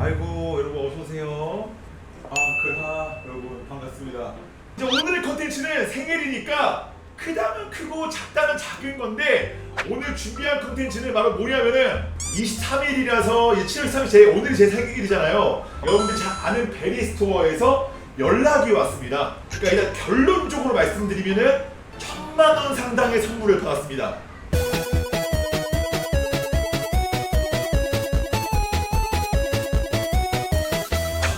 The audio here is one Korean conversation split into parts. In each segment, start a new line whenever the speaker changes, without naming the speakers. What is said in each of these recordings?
아이고 여러분 어서 오세요. 아 그하 여러분 반갑습니다. 이제 오늘의 컨텐츠는 생일이니까 크다면 크고 작다면 작은 건데 오늘 준비한 컨텐츠는 바로 뭐냐면은 23일이라서 7월 3일 제 오늘이 제 생일이잖아요. 여러분들 잘 아는 베리 스토어에서 연락이 왔습니다. 그러니까 일단 결론적으로 말씀드리면은 천만 원 상당의 선물을 받았습니다.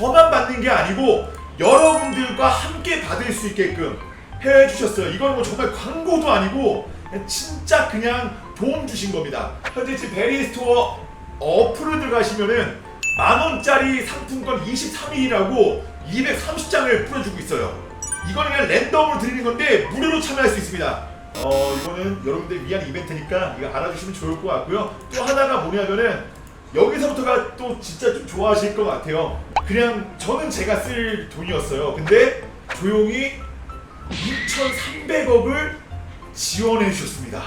저만 받는 게 아니고 여러분들과 함께 받을 수 있게끔 해주셨어요. 이건 뭐 정말 광고도 아니고 진짜 그냥 도움 주신 겁니다. 현재 지금 베리스토어 어플을 들어가시면은 만 원짜리 상품권 23일이라고 230장을 뿌려주고 있어요. 이거는 그냥 랜덤으로 드리는 건데 무료로 참여할 수 있습니다. 어 이거는 여러분들 위한 이벤트니까 이거 알아주시면 좋을 것 같고요. 또 하나가 뭐냐면은 여기서부터가 또 진짜 좀 좋아하실 것 같아요. 그냥 저는 제가 쓸 돈이었어요. 근데 조용히 2,300억을 지원해 주셨습니다.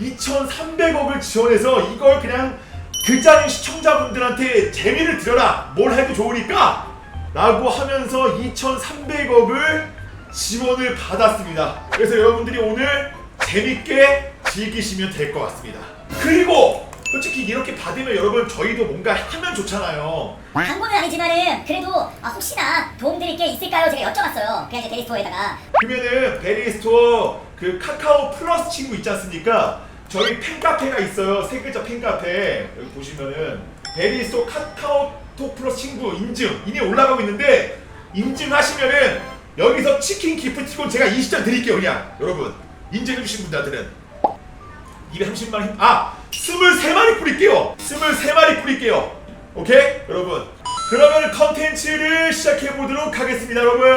2,300억을 지원해서 이걸 그냥 그 자리 시청자분들한테 재미를 들여라. 뭘 해도 좋으니까. 라고 하면서 2,300억을 지원을 받았습니다. 그래서 여러분들이 오늘 재밌게 즐기시면 될 것 같습니다. 그리고 솔직히 이렇게 받으면 여러분 저희도 뭔가 하면 좋잖아요.
광고는 아니지만은 그래도 아, 혹시나 도움드릴 게 있을까요? 제가 여쭤봤어요. 그냥 이제 데리스토어에다가
그러면은 베리스토어 그 카카오 플러스 친구 있지 않습니까? 저희 팬카페가 있어요. 세 글자 팬카페 여기 보시면은 베리스토어 카카오톡 플러스 친구 인증 이미 올라가고 있는데 인증하시면은 여기서 치킨 기프티콘 제가 20장 드릴게요 그냥 여러분 인증해 주신 분들한테는 230만 원, 아! 23마리 뿌릴게요! 23마리 뿌릴게요! 오케이? 여러분. 그러면 컨텐츠를 시작해 보도록 하겠습니다, 여러분.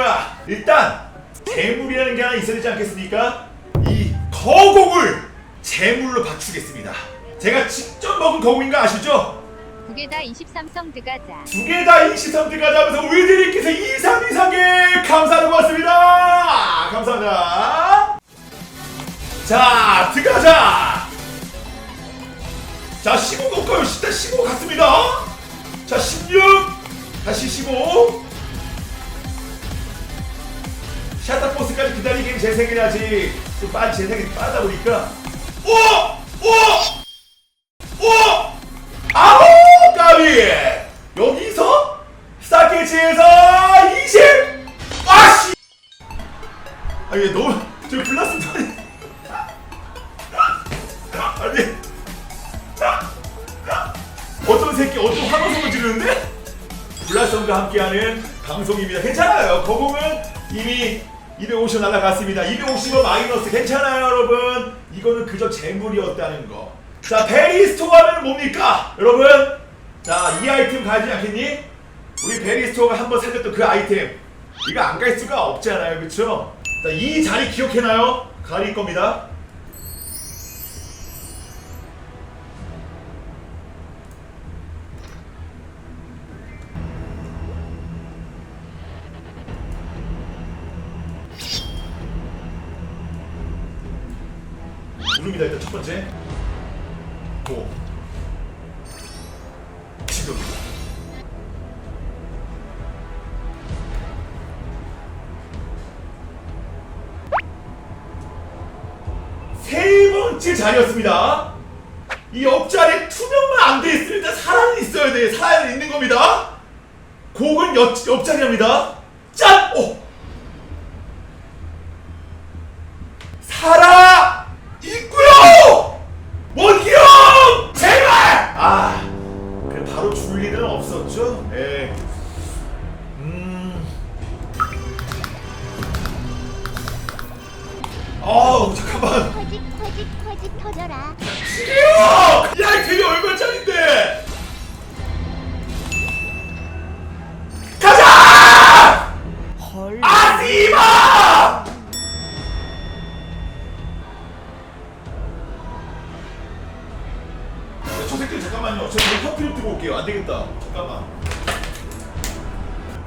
일단, 재물이라는 게 하나 있어야 되지 않겠습니까? 이 거곡을 재물로 바추겠습니다. 제가 직접 먹은 거곡인 거 아시죠?
두 개 다 23성 드가자.
두 개 다 23등 가자면서 우리들께서 이상 이상에 감사하는 것 같습니다. 감사합니다. 자, 들어가자. 자, 15 볼까요? 일단 15 갔습니다. 자, 16. 다시 15. 샤타포스까지 기다리기엔 제 생일이지. 좀 빨리 제 생일이 빠르다 보니까. 오! 오! 오! 방송입니다 괜찮아요 거공은 이미 250 날아갔습니다 250원 마이너스 괜찮아요 여러분 이거는 그저 재물이었다는 거 자, 베리스토어는 뭡니까? 여러분, 자, 이 아이템 가지 않겠니? 우리 베리스토어가 한번 살렸던 그 아이템. 이거 안 갈 수가 없잖아요, 그쵸? 자, 이 자리 기억해놔요. 가릴 겁니다. 누릅니다, 일단 첫 번째. 고 지금 세 번째 자리였습니다. 이 옆자리에 투명만 안 돼 있으면 일단 사람이 있어야 돼. 사람이 있는 겁니다. 곡은 옆, 옆자리입니다. 짠! 오! 살아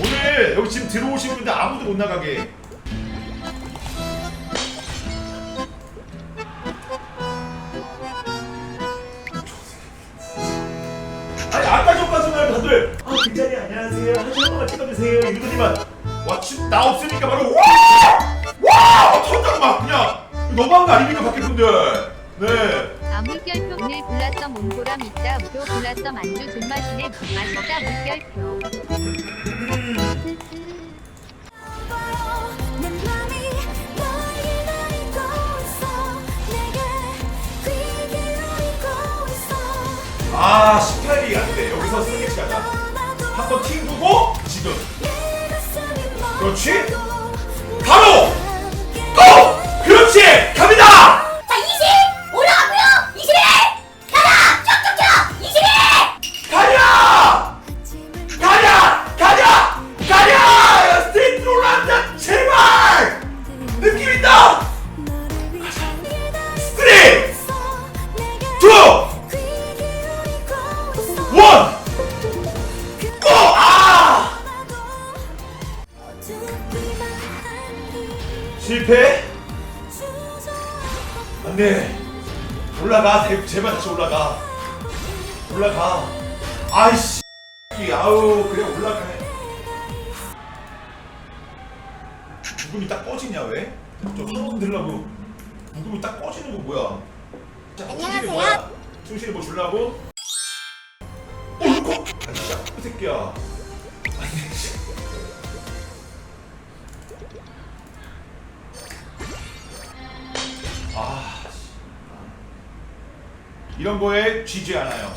오늘 여기 지금 들어오신 분들 아무도 못 나가게. 아니 아까 전까지만 다들 아 굉장히 안녕하세요. 한 시간만 찍어주세요? 이러더니만. 와 지금 나 없으니까 바로 와와! 터졌다고 막 그냥. 너무한 거 아닙니까 밖에 분들? 네.
아물결표 오늘 불났어 몽고람 있다. 우도 불났어 만주 존맛이네. 맛있다 물결표
아 18이 안돼. 여기서 스케치 가자. 한번 튕구고 지금. 그렇지 실패? 안돼. 올라가. 제- 제발 다시 올라가. 올라가. 아이씨. 이 아우 그래 올라가네. 부금이 딱 꺼지냐 왜? 좀 한번 들라고. 부금이 딱 꺼지는 거 뭐야? 자, 뭐야? 충실이 뭐 줄라고? 어 이거? 아 진짜 이 새끼야. 아니 이런 거에 쥐지 않아요.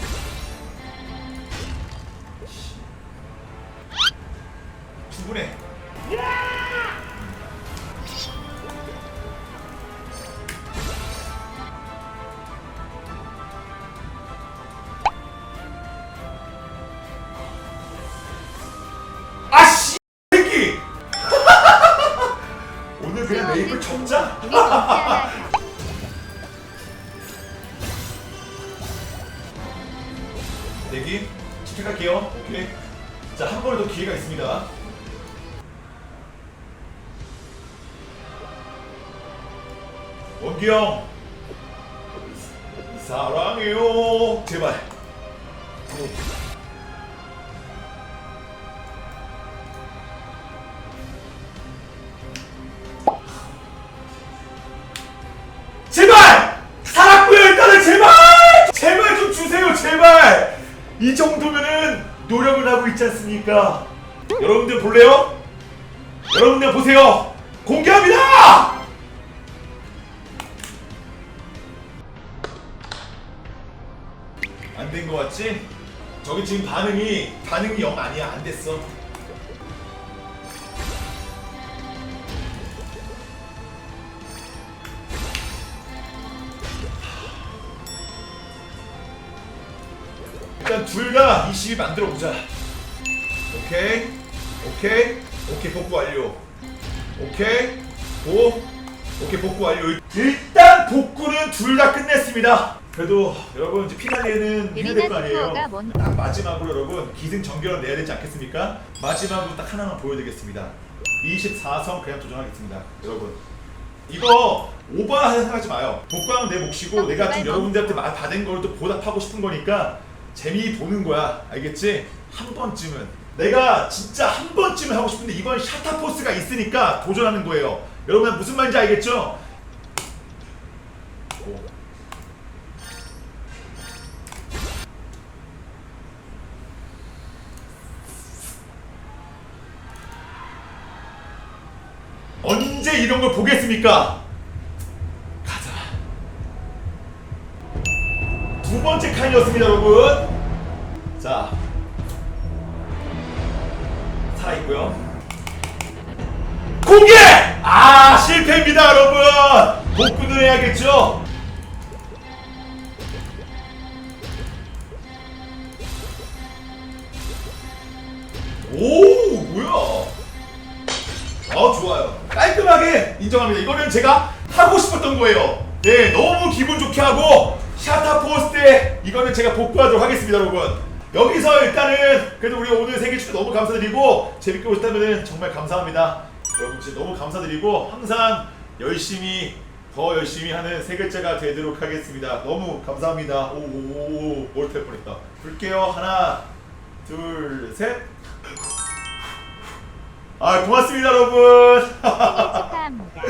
충분해 아씨 새끼! 오늘 그냥 메이플 접자 집중할게요 오케이 자 한 번에 더 기회가 있습니다 원기 형 사랑해요. 제발! 이 정도면은 노력을 하고 있지 않습니까? 여러분들 볼래요? 여러분들 보세요! 공개합니다! 안 된 거 같지? 저기 지금 반응이 반응이 영 아니야 안 됐어 둘 다 20이 만들어 보자. 오케이, 오케이, 오케이 복구 완료. 오케이, 오, 오케이 복구 완료. 일단 복구는 둘 다 끝냈습니다. 그래도 여러분 이제 피날레는 해야 될 거 아니에요. 딱 마지막으로 여러분 기승전결은 내야 되지 않겠습니까? 마지막으로 딱 하나만 보여드리겠습니다. 24성 그냥 도전하겠습니다, 여러분. 이거 오버 생각하지 마요. 복광은 내 몫이고
어,
내가 좀 여러분들한테 마- 받은 걸또 보답하고 싶은 거니까 재미 보는 거야. 알겠지? 한 번쯤은 내가 진짜 한 번쯤은 하고 싶은데 이번 샤타포스가 있으니까 도전하는 거예요. 여러분 무슨 말인지 알겠죠? 오. 언제 이런 걸 보겠습니까? 가자. 두 번째 칸이었습니다, 여러분. 공개! 아, 실패입니다, 여러분. 복구는 해야겠죠? 오, 뭐야? 아 좋아요 깔끔하게 인정합니다 이거는 제가 하고 싶었던 거예요 네 너무 기분 좋게 하고 샤타 포스트 이거는 제가 복구하도록 하겠습니다 여러분 여기서 일단은 그래도 우리 오늘 세계 축구 너무 감사드리고 재밌게 보셨다면 정말 감사합니다 여러분 진짜 너무 감사드리고 항상 열심히 더 열심히 하는 세 글자가 되도록 하겠습니다. 너무 감사합니다. 오오오 몰탈 뻔했다. 불게요. 하나 둘 셋 아 고맙습니다 여러분.
축하합니다.